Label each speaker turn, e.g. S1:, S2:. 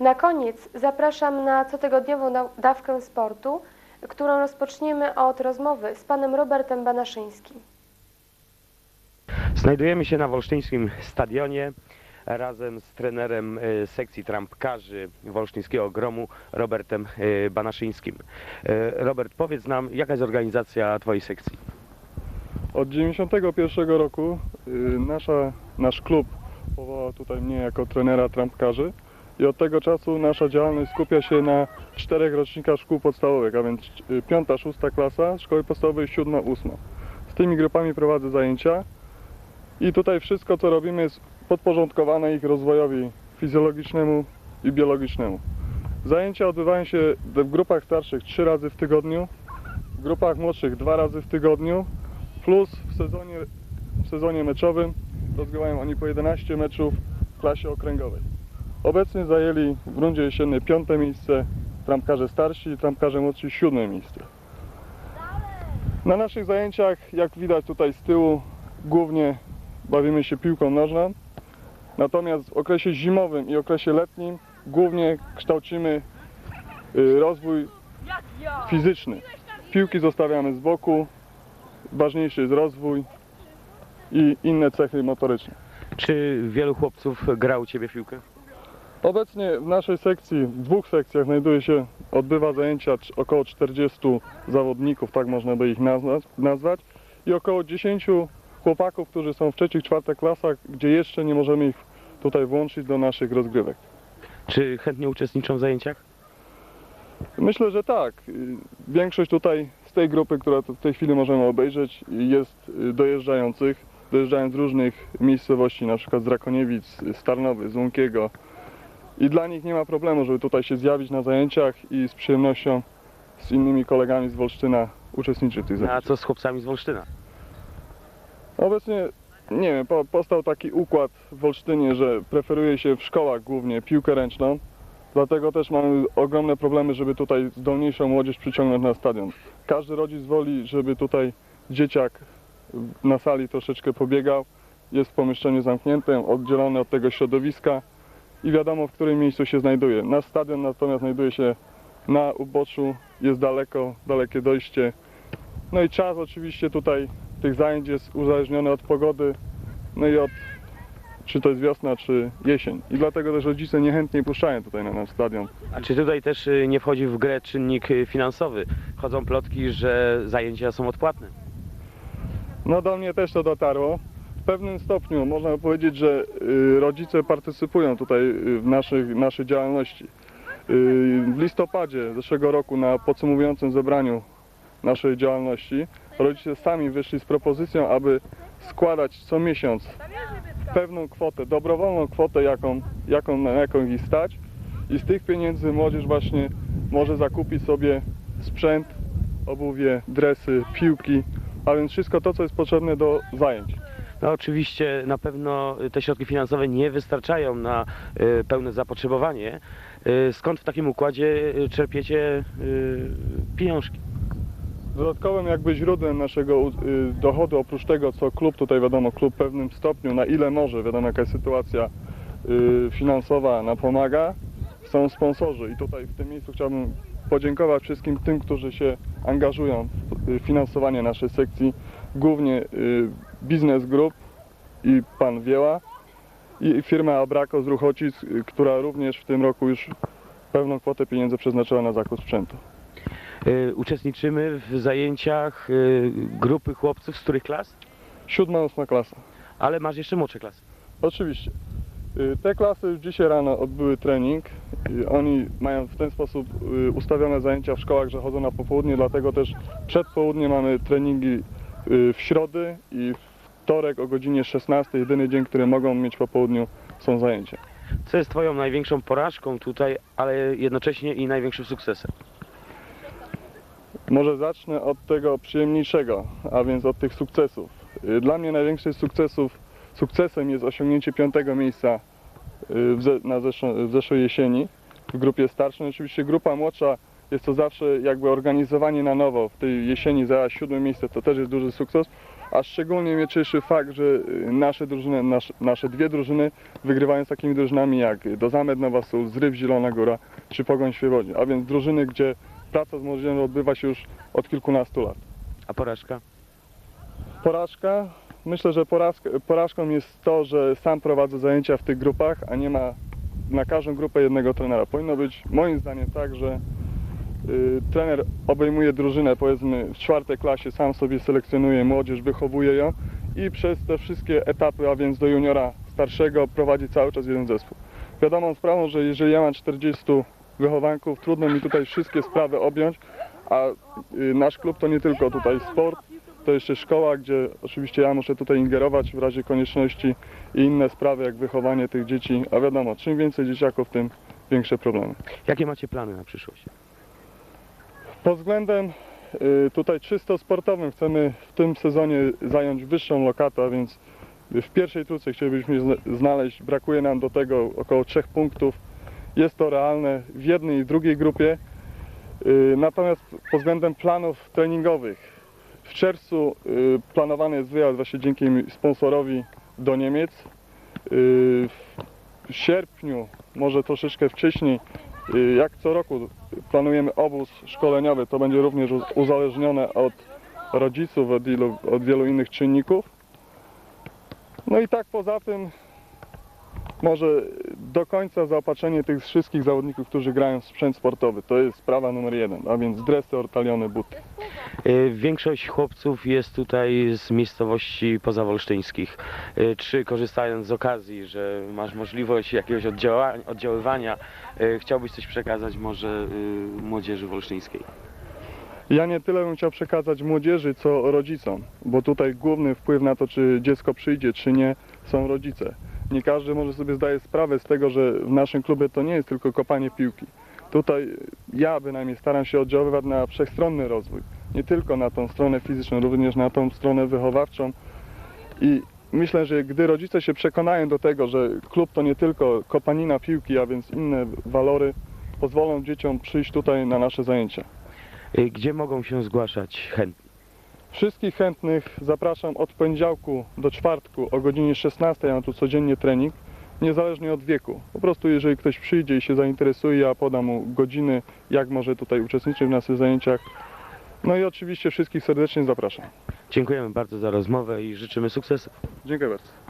S1: Na koniec zapraszam na cotygodniową da- dawkę sportu, którą rozpoczniemy od rozmowy z panem Robertem Banaszyńskim.
S2: Znajdujemy się na Wolsztyńskim Stadionie razem z trenerem e, sekcji trampkarzy Wolsztyńskiego Gromu Robertem e, Banaszyńskim. E, Robert, powiedz nam, jaka jest organizacja Twojej sekcji?
S3: Od 91 roku y, nasza, nasz klub powołał tutaj mnie jako trenera trampkarzy i od tego czasu nasza działalność skupia się na czterech rocznikach szkół podstawowych, a więc y, piąta, szósta klasa, szkoły podstawowej, siódma, ósma. Z tymi grupami prowadzę zajęcia i tutaj wszystko co robimy jest podporządkowane ich rozwojowi fizjologicznemu i biologicznemu. Zajęcia odbywają się w grupach starszych trzy razy w tygodniu, w grupach młodszych dwa razy w tygodniu, plus w sezonie, w sezonie meczowym rozgrywają oni po 11 meczów w klasie okręgowej. Obecnie zajęli w rundzie jesiennej piąte miejsce trampkarze starsi i trampkarze młodsi siódme miejsce. Na naszych zajęciach, jak widać tutaj z tyłu, głównie bawimy się piłką nożną. Natomiast w okresie zimowym i okresie letnim głównie kształcimy y, rozwój fizyczny. Piłki zostawiamy z boku, ważniejszy jest rozwój i inne cechy motoryczne.
S2: Czy wielu chłopców gra u Ciebie w piłkę?
S3: Obecnie w naszej sekcji, w dwóch sekcjach znajduje się, odbywa zajęcia około 40 zawodników, tak można by ich nazwać, nazwać i około 10 chłopaków, którzy są w trzecich, czwartych klasach, gdzie jeszcze nie możemy ich tutaj włączyć do naszych rozgrywek.
S2: Czy chętnie uczestniczą w zajęciach?
S3: Myślę, że tak. Większość tutaj z tej grupy, która w tej chwili możemy obejrzeć, jest y, dojeżdżających, dojeżdżają z różnych miejscowości, na przykład z Rakoniewic, z Tarnowy, z Łąkiego. I dla nich nie ma problemu, żeby tutaj się zjawić na zajęciach i z przyjemnością z innymi kolegami z Wolsztyna uczestniczyć w tych
S2: A
S3: zajęciach.
S2: co z chłopcami z Wolsztyna?
S3: Obecnie, nie wiem, po, powstał taki układ w Olsztynie, że preferuje się w szkołach głównie piłkę ręczną. Dlatego też mamy ogromne problemy, żeby tutaj zdolniejszą młodzież przyciągnąć na stadion. Każdy rodzic woli, żeby tutaj dzieciak na sali troszeczkę pobiegał. Jest w pomieszczeniu zamkniętym, oddzielony od tego środowiska i wiadomo, w którym miejscu się znajduje. Nasz stadion natomiast znajduje się na uboczu, jest daleko, dalekie dojście. No i czas oczywiście tutaj tych zajęć jest uzależniony od pogody, no i od czy to jest wiosna, czy jesień. I dlatego też rodzice niechętnie puszczają tutaj na nasz stadion.
S2: A czy tutaj też y, nie wchodzi w grę czynnik y, finansowy? Chodzą plotki, że zajęcia są odpłatne.
S3: No do mnie też to dotarło. W pewnym stopniu można powiedzieć, że y, rodzice partycypują tutaj y, w naszych, naszej działalności. Y, W listopadzie zeszłego roku na podsumowującym zebraniu naszej działalności rodzice sami wyszli z propozycją, aby składać co miesiąc pewną kwotę, dobrowolną kwotę, jaką, jaką, na jaką ich stać i z tych pieniędzy młodzież właśnie może zakupić sobie sprzęt, obuwie, dresy, piłki, a więc wszystko to, co jest potrzebne do zajęć.
S2: No oczywiście na pewno te środki finansowe nie wystarczają na y, pełne zapotrzebowanie. Y, Skąd w takim układzie y, czerpiecie pieniążki?
S3: Dodatkowym jakby źródłem naszego dochodu, oprócz tego, co klub tutaj wiadomo, klub w pewnym stopniu, na ile może, wiadomo jaka jest sytuacja finansowa, nam pomaga, są sponsorzy i tutaj w tym miejscu chciałbym podziękować wszystkim tym, którzy się angażują w finansowanie naszej sekcji, głównie y, Biznes Group i pan Wieła i firma Abrako z Ruchocic, y, która również w tym roku już pewną kwotę pieniędzy przeznaczyła na zakup sprzętu.
S2: Y, Uczestniczymy w zajęciach grupy chłopców z których klas?
S3: Siódma, ósma klasa.
S2: Ale masz jeszcze młodsze klasy.
S3: Oczywiście. Te klasy już dzisiaj rano odbyły trening. Oni mają w ten sposób ustawione zajęcia w szkołach, że chodzą na popołudnie, dlatego też przed południem mamy treningi w środę i wtorek o godzinie 16, jedyny dzień, który mogą mieć po południu są zajęcia.
S2: Co jest Twoją największą porażką tutaj, ale jednocześnie i największym sukcesem?
S3: Może zacznę od tego przyjemniejszego, a więc od tych sukcesów. Y, Dla mnie największym sukcesów, sukcesem jest osiągnięcie piątego miejsca y, w, ze, na w zeszłej jesieni w grupie starszej. Oczywiście grupa młodsza jest to zawsze jakby organizowanie na nowo. W tej jesieni zajęła siódme miejsce, to też jest duży sukces. a szczególnie mnie cieszy fakt, że y, nasze drużyny, nasz, nasze dwie drużyny wygrywają z takimi drużynami jak Dozamed Nowa Sól, Zryw Zielona Góra czy Pogoń Świebodzin, a więc drużyny, gdzie praca z młodzieżą odbywa się już od kilkunastu lat.
S2: A porażka?
S3: Porażka? Myślę, że porażka, porażką jest to, że sam prowadzę zajęcia w tych grupach, a nie ma na każdą grupę jednego trenera. Powinno być moim zdaniem tak, że trener obejmuje drużynę powiedzmy w czwartej klasie, sam sobie selekcjonuje młodzież, wychowuje ją i przez te wszystkie etapy, a więc do juniora starszego prowadzi cały czas jeden zespół. Wiadomą sprawą, że jeżeli ja mam 40 wychowanków, trudno mi tutaj wszystkie sprawy objąć, a y, nasz klub to nie tylko tutaj sport, to jeszcze szkoła, gdzie oczywiście ja muszę tutaj ingerować w razie konieczności i inne sprawy jak wychowanie tych dzieci, a wiadomo, czym więcej dzieciaków, tym większe problemy.
S2: Jakie macie plany na przyszłość?
S3: Pod względem y, tutaj czysto sportowym chcemy w tym sezonie zająć wyższą lokatę, więc w pierwszej trójce chcielibyśmy zna- znaleźć, brakuje nam do tego około trzech punktów. Jest to realne w jednej i drugiej grupie. Y, Natomiast pod względem planów treningowych w czerwcu y, planowany jest wyjazd właśnie dzięki sponsorowi do Niemiec. W sierpniu, może troszeczkę wcześniej, jak co roku planujemy obóz szkoleniowy. To będzie również uz- uzależnione od rodziców, od, ilu, od wielu innych czynników. No i tak poza tym może do końca zaopatrzenie tych wszystkich zawodników, którzy grają w sprzęt sportowy. To jest sprawa numer jeden, a więc dresy, ortaliony, buty.
S2: Y, Większość chłopców jest tutaj z miejscowości pozawolsztyńskich. Y, Czy korzystając z okazji, że masz możliwość jakiegoś oddziaływania, y, chciałbyś coś przekazać może młodzieży wolsztyńskiej?
S3: Ja nie tyle bym chciał przekazać młodzieży, co rodzicom, bo tutaj główny wpływ na to, czy dziecko przyjdzie, czy nie, są rodzice. Nie każdy może sobie zdaje sprawę z tego, że w naszym klubie to nie jest tylko kopanie piłki. Tutaj ja bynajmniej staram się oddziaływać na wszechstronny rozwój. Nie tylko na tą stronę fizyczną, również na tą stronę wychowawczą. I myślę, że gdy rodzice się przekonają do tego, że klub to nie tylko kopanina piłki, a więc inne walory, pozwolą dzieciom przyjść tutaj na nasze zajęcia.
S2: Y, Gdzie mogą się zgłaszać chętni?
S3: Wszystkich chętnych zapraszam od poniedziałku do czwartku o godzinie 16. Ja mam tu codziennie trening, niezależnie od wieku. Po prostu jeżeli ktoś przyjdzie i się zainteresuje, ja podam mu godziny, jak może tutaj uczestniczyć w naszych zajęciach. No i oczywiście wszystkich serdecznie zapraszam.
S2: Dziękujemy bardzo za rozmowę i życzymy sukcesów.
S3: Dziękuję bardzo.